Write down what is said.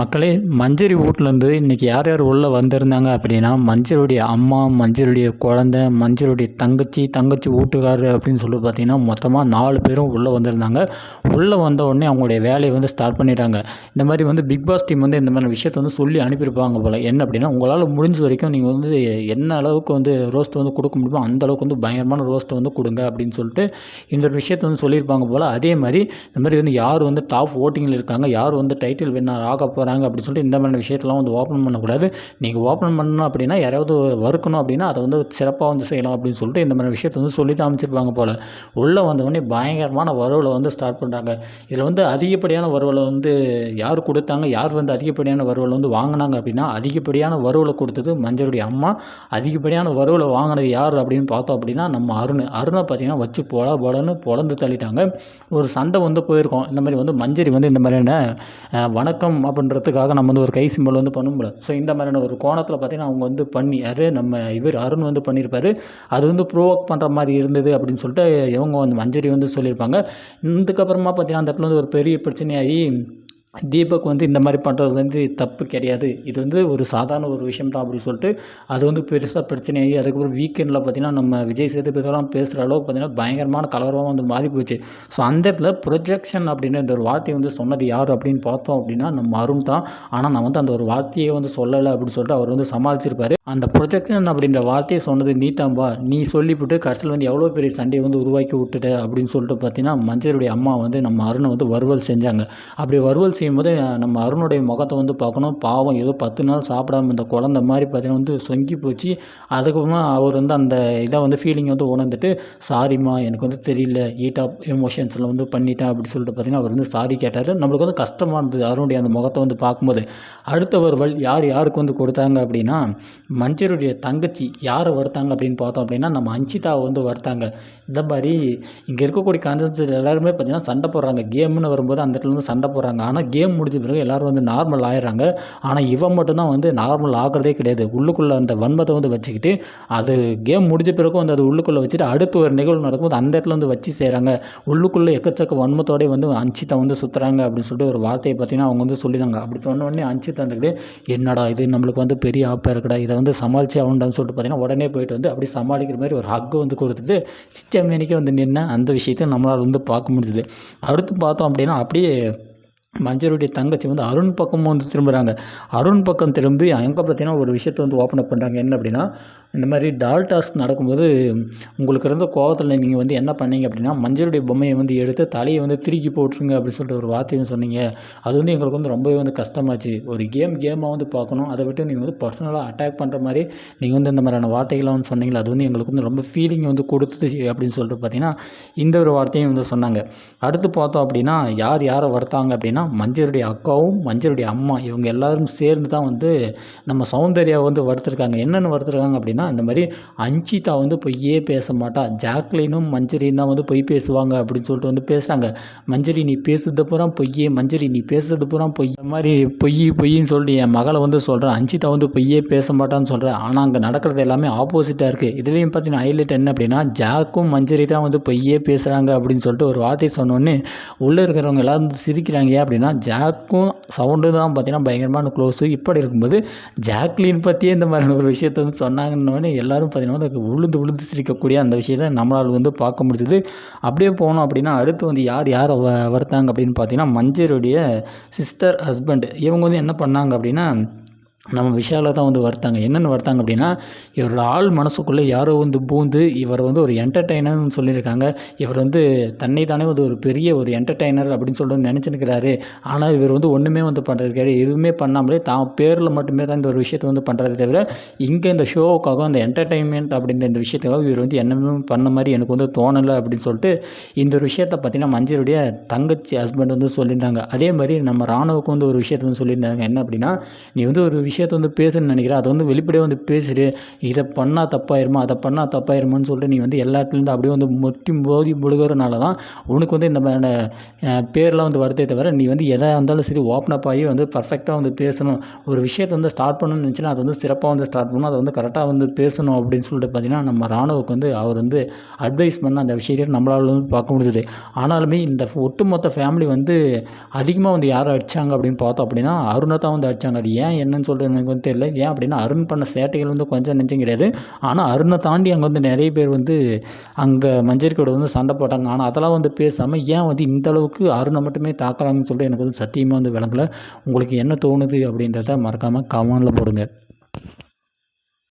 மக்களே மஞ்சரி வீட்லேருந்து இன்றைக்கி யார் யார் உள்ளே வந்திருந்தாங்க அப்படின்னா மஞ்சளுடைய அம்மா மஞ்சளுடைய குழந்த மஞ்சளுடைய தங்கச்சி தங்கச்சி வீட்டுக்காரர் அப்படின்னு சொல்லி பார்த்தீங்கன்னா மொத்தமாக நாலு பேரும் உள்ளே வந்திருந்தாங்க. உள்ளே வந்த உடனே அவங்களுடைய வேலையை வந்து ஸ்டார்ட் பண்ணிட்டாங்க. இந்த மாதிரி வந்து பிக் பாஸ் டீம் வந்து இந்த மாதிரி விஷயத்தை வந்து சொல்லி அனுப்பியிருப்பாங்க போல். என்ன அப்படின்னா உங்களால் முடிஞ்ச வரைக்கும் நீங்கள் வந்து என்ன அளவுக்கு வந்து ரோஸ்ட் வந்து கொடுக்க முடியுமோ அந்த அளவுக்கு வந்து பயங்கரமான ரோஸ்ட்டை வந்து கொடுங்க அப்படின்னு சொல்லிட்டு இந்த ஒரு விஷயத்தை வந்து சொல்லியிருப்பாங்க போல். அதே மாதிரி இந்த மாதிரி வந்து யார் வந்து டாப் ஓட்டிங்கில் இருக்காங்க யார் வந்து டைட்டில் வின்னர் ஆக போகிறாங்க அப்படின்னு சொல்லிட்டு இந்த மாதிரி விஷயத்தெல்லாம் வந்து ஓப்பன் பண்ணக்கூடாது. நீங்கள் ஓப்பன் பண்ணணும் அப்படின்னா யாராவது வறுக்கணும் அப்படின்னா அதை வந்து சிறப்பாக வந்து செய்யலாம் அப்படின்னு சொல்லிட்டு இந்த மாதிரி விஷயத்தை வந்து சொல்லி தான் அமைச்சிருப்பாங்க போல். உள்ளே வந்தவொடனே பயங்கரமான வரவில் வந்து ஸ்டார்ட் பண்ணுறாங்க இதில் வந்து அதிகப்படியான வருவலை வந்து யார் கொடுத்தாங்க யார் வந்து அதிகப்படியான வருவலை வந்து வாங்கினாங்க அப்படின்னா அதிகப்படியான வருவலை கொடுத்தது மஞ்சளுடைய அம்மா. அதிகப்படியான வருவலை வாங்கினது யார் அப்படின்னு பார்த்தோம் அப்படின்னா நம்ம அருண். அருணை பார்த்தீங்கன்னா வச்சு பொல பொலன்னு பொழந்து தள்ளிட்டாங்க. ஒரு சண்டை வந்து போயிருக்கோம். இந்த மாதிரி வந்து மஞ்சரி வந்து இந்த மாதிரியான வணக்கம் அப்படின்றதுக்காக நம்ம வந்து ஒரு கை சிம்பல் வந்து பண்ண முடியல. ஸோ இந்த மாதிரியான ஒரு கோணத்தில் பார்த்தீங்கன்னா அவங்க வந்து பண்ணி யார்? நம்ம இவர் அருண் வந்து பண்ணியிருப்பார். அது வந்து ப்ரோவோக் பண்ணுற மாதிரி இருந்தது அப்படின்னு சொல்லிட்டு இவங்க வந்து மஞ்சரி வந்து சொல்லியிருப்பாங்க. இதுக்கப்புறமா பார்த்தீங்கன்னா அந்த இடத்துல வந்து ஒரு பெரிய பிரச்சனையாகி தீபக் வந்து இந்த மாதிரி பண்ணுறது வந்து தப்பு கிடையாது. இது வந்து ஒரு சாதாரண ஒரு விஷயம் தான் அப்படின்னு சொல்லிட்டு அது வந்து பெருசாக பிரச்சனையாகி அதுக்கப்புறம் வீக்கெண்டில் பார்த்திங்கன்னா நம்ம விஜய் சேதுபதிலாம் பேசுகிற அளவுக்கு பார்த்திங்கன்னா பயங்கரமான கலவரமாக வந்து மாறி போச்சு. ஸோ அந்த இடத்துல ப்ரொஜெக்ஷன் அப்படின்னு இந்த ஒரு வார்த்தையை வந்து சொன்னது யார் அப்படின்னு பார்த்தோம் அப்படின்னா நம்ம அருண் தான். ஆனால் நான் வந்து அந்த ஒரு வார்த்தையை வந்து சொல்லலை அப்படின்னு சொல்லிட்டு அவர் வந்து சமாளிச்சிருப்பாரு. அந்த ப்ரொஜெக்ஷன் அப்படின்ற வார்த்தையை சொன்னது நீட்டாம்பா நீ சொல்லிவிட்டு கடைசியில் வந்து எவ்வளோ பெரிய சண்டையை வந்து உருவாக்கி விட்டுட்ட அப்படின்னு சொல்லிட்டு பார்த்தீங்கன்னா மஞ்சளுடைய அம்மா வந்து நம்ம அருணை வந்து வறுவல் செஞ்சாங்க. அப்படி வறுவல் செய்யும்போது போது நம்ம அருணுடைய முகத்தை வந்து பார்க்கணும். பாவம் ஏதோ பத்து நாள் சாப்பிடாம இந்த குழந்த மாதிரி பார்த்தீங்கன்னா வந்து சொங்கி போச்சு. அதுக்கப்புறமா அவர் வந்து அந்த இதை வந்து ஃபீலிங் வந்து உணர்ந்துட்டு சாரிம்மா எனக்கு வந்து தெரியல. ஹீட் ஆஃப் எமோஷன்ஸில் வந்து பண்ணிட்டேன் அப்படின்னு சொல்லிட்டு பார்த்தீங்கன்னா அவர் வந்து சாரி கேட்டார். நம்மளுக்கு வந்து கஷ்டமாக இருந்தது அருணுடைய அந்த முகத்தை வந்து பார்க்கும்போது. அடுத்த வழி யார் யாருக்கு வந்து கொடுத்தாங்க அப்படின்னா மஞ்சருடைய தங்கச்சி யாரை வருத்தாங்க அப்படின்னு பார்த்தோம் அப்படின்னா நம்ம அஞ்சிதாவை வந்து வருத்தாங்க. இந்த மாதிரி இங்கே இருக்கக்கூடிய கான்சன்ஸ் எல்லாருமே பார்த்தீங்கன்னா சண்டை போடுறாங்க. கேம்னு வரும்போது அந்த இடத்துல வந்து சண்டை போடுறாங்க. ஆனால் கேம் முடிஞ்ச பிறகு எல்லாரும் வந்து நார்மல் ஆயிடுறாங்க. ஆனால் இவன் மட்டும்தான் வந்து நார்மல் ஆகிறதே கிடையாது. உள்ளுக்குள்ளே அந்த வன்மத்தை வந்து வச்சுக்கிட்டு அது கேம் முடிஞ்ச பிறகு வந்து அது உள்ளுக்குள்ளே வச்சுட்டு அடுத்து ஒரு நிகழ்வு நடக்கும்போது அந்த இடத்துல வந்து வச்சு செய்கிறாங்க உள்ளுக்குள்ளே எக்கச்சக்க வன்மத்தோடய வந்து அஞ்சித்தை வந்து சுற்றுறாங்க அப்படின்னு சொல்லிட்டு ஒரு வார்த்தையை பார்த்தீங்கன்னா அவங்க வந்து சொல்லிடுறாங்க. அப்படி சொன்ன உடனே அஞ்சித்தை வந்துக்கிட்டு என்னடா இது? நம்மளுக்கு வந்து பெரிய ஆப்பாக இருக்கடா. இதை வந்து சமாளிச்சு ஆகணும்னு சொல்லிட்டு பார்த்தீங்கன்னா உடனே போயிட்டு வந்து அப்படி சமாளிக்கிற மாதிரி ஒரு ஹக்கு வந்து கொடுத்துட்டு சிச்சமேனிக்கே வந்து நின்று அந்த விஷயத்தை நம்மளால் வந்து பார்க்க முடிஞ்சுது. அடுத்து பார்த்தோம் அப்படின்னா அப்படியே மஞ்சளுடைய தங்கச்சி வந்து அருண் பக்கமும் வந்து திரும்புகிறாங்க அருண் பக்கம் திரும்பி அங்கே பார்த்தீங்கன்னா ஒரு விஷயத்தை வந்து ஓப்பன் அப் பண்ணுறாங்க என்ன அப்படின்னா இந்த மாதிரி டால் டாஸ்க் நடக்கும்போது உங்களுக்கு இருந்த கோவத்தில் நீங்கள் வந்து என்ன பண்ணீங்க அப்படின்னா மஞ்சளுடைய பொம்மையை வந்து எடுத்து தலையை வந்து திருக்கி போட்டுருங்க அப்படின்னு சொல்லிட்டு ஒரு வார்த்தையும் சொன்னீங்க. அது வந்து எங்களுக்கு வந்து ரொம்பவே வந்து கஷ்டமாச்சு. ஒரு கேம் கேமாக வந்து பார்க்கணும். அதை விட்டு நீங்கள் வந்து பர்சனலாக அட்டாக் பண்ணுற மாதிரி நீங்கள் வந்து இந்த மாதிரியான வார்த்தைகள்லாம் வந்து சொன்னீங்களா அது வந்து எங்களுக்கு வந்து ரொம்ப ஃபீலிங் வந்து கொடுத்துச்சு அப்படின்னு சொல்லிட்டு பார்த்தீங்கன்னா இந்த ஒரு வார்த்தையும் வந்து சொன்னாங்க. அடுத்து பார்த்தோம் அப்படின்னா யார் யாரை வருத்தாங்க அப்படின்னா மஞ்சளுடைய அக்காவும் மஞ்சளுடைய அம்மா இவங்க எல்லாரும் சேர்ந்து தான் வந்து நம்ம சௌந்தர்யாவை வந்து வறுத்துருக்காங்க என்னென்னு வறுத்துருக்காங்க அப்படின்னா அந்த மாதிரி அஞ்சிதா வந்து பொய்யே பேச மாட்டா. ஜாக்லினும் மஞ்சரியும் தான் வந்து பொய் பேசுவாங்க அப்படின்னு சொல்லிட்டு வந்து பேசுகிறாங்க மஞ்சரி நீ பேசுறது பூரா பொய்யே. மஞ்சரி நீ பேசுறது பூரா பொய். இந்த மாதிரி பொய் பொய்ன்னு சொல்லிட்டு என் மகளை வந்து சொல்கிறேன் அஞ்சிதா வந்து பொய்யே பேச மாட்டான்னு சொல்கிறேன் ஆனால் அங்கே நடக்கிறது எல்லாமே ஆப்போசிட்டாக இருக்குது இதுலேயும் பார்த்தீங்கன்னா ஹைலைட் என்ன அப்படின்னா ஜாக்கும் மஞ்சரி தான் வந்து பொய்யே பேசுகிறாங்க அப்படின்னு சொல்லிட்டு ஒரு வார்த்தை சொன்னோன்னே உள்ளே இருக்கிறவங்க எல்லாம் வந்து சிரிக்கிறாங்க. ஏன் அப்படின்னா ஜாக்கும் சவுண்டு தான் பார்த்தீங்கன்னா பயங்கரமான க்ளோஸு இப்படி இருக்கும்போது ஜாக்லின் பற்றியே இந்த மாதிரியான ஒரு விஷயத்தை வந்து சொன்னாங்கன்னொடனே எல்லாரும் பார்த்தீங்கன்னா வந்து அதுக்கு உளுந்து உளுந்து சிரிக்கக்கூடிய அந்த விஷயத்தை நம்மளால் வந்து பார்க்க முடிஞ்சது. அப்படியே போனோம் அப்படின்னா அடுத்து வந்து யார் யாரை வ வறுத்தாங்க அப்படின்னு பார்த்தீங்கன்னா மஞ்சருடைய சிஸ்டர் ஹஸ்பண்ட் இவங்க வந்து என்ன பண்ணாங்க அப்படின்னா நம்ம விஷாலை தான் வந்து வருத்தாங்க. என்னென்னு வருத்தாங்க அப்படின்னா இவரோட ஆள் மனசுக்குள்ளே யாரோ வந்து பூந்து இவர் வந்து ஒரு என்டர்டெய்னர்னு சொல்லியிருக்காங்க. இவர் வந்து தன்னை தானே வந்து ஒரு பெரிய ஒரு என்டர்டெய்னர் அப்படின்னு சொல்லிட்டு நினச்சிருக்கிறாரு. ஆனால் இவர் வந்து ஒன்றுமே வந்து பண்ணுறது கிடையாது. எதுவுமே பண்ணாமலே தான் பேரில் மட்டுமே தான் இந்த ஒரு விஷயத்தை வந்து பண்ணுறது தவிர இங்கே இந்த ஷோவுக்காக அந்த என்டர்டெயின்மெண்ட் அப்படின்ற இந்த விஷயத்துக்காக இவர் வந்து என்னமே பண்ண மாதிரி எனக்கு வந்து தோணலை அப்படின்னு சொல்லிட்டு இந்த ஒரு விஷயத்தை பார்த்தீங்கன்னா மஞ்சளுடைய தங்கச்சி ஹஸ்பண்ட் வந்து சொல்லியிருந்தாங்க. அதே மாதிரி நம்ம ராணுவுக்கு வந்து ஒரு விஷயத்தை வந்து சொல்லியிருந்தாங்க. என்ன அப்படின்னா நீ வந்து ஒரு விஷயத்த வந்து பேசுன்னு நினைக்கிறேன். அதை வந்து வெளிப்படையாக வந்து பேசிடு. இதை பண்ணால் தப்பாயிருமா? அதை பண்ணால் தப்பாயிருமான்னு சொல்லிட்டு நீ வந்து எல்லா இடத்துலேருந்து அப்படியே வந்து மொட்டி மோதி முழுகிறனால தான் உனக்கு வந்து இந்த மாதிரியான பேர்லாம் வந்து வருதே தவிர நீ வந்து எதாக இருந்தாலும் சரி ஓப்பன் அப் ஆகி வந்து பர்ஃபெக்டாக வந்து பேசணும். ஒரு விஷயத்தை வந்து ஸ்டார்ட் பண்ணணும்னு நினச்சினா அதை வந்து சிறப்பாக வந்து ஸ்டார்ட் பண்ணணும். அதை வந்து கரெக்டாக வந்து பேசணும் அப்படின்னு சொல்லிட்டு பார்த்தீங்கன்னா நம்ம ராணுவுக்கு வந்து அவர் வந்து அட்வைஸ் பண்ண அந்த விஷயத்தை நம்மளால் வந்து பார்க்க முடிஞ்சது. ஆனாலுமே இந்த ஒட்டுமொத்த ஃபேமிலி வந்து அதிகமாக வந்து யாரை அடித்தாங்க அப்படின்னு பார்த்தோம் அப்படின்னா அருணை தான் வந்து அடித்தாங்க அது ஏன் என்னன்னு சொல்லிட்டு எனக்கு வந்து தெரியல. ஏன் அப்படின்னா அருண் பண்ண சேட்டைகள் வந்து கொஞ்சம் நெஞ்சம் கிடையாது. ஆனால் அருணை தாண்டி அங்கே வந்து நிறைய பேர் வந்து அங்கே மஞ்சள் கூட வந்து சண்டை போட்டாங்க. ஆனால் அதெல்லாம் வந்து பேசாமல் ஏன் வந்து இந்த அளவுக்கு அருணை மட்டுமே தாக்குறாங்கன்னு சொல்லிட்டு எனக்கு வந்து சத்தியமாக வந்து விளங்கலை. உங்களுக்கு என்ன தோணுது அப்படின்றத மறக்காமல் கமெண்டில் போடுங்க.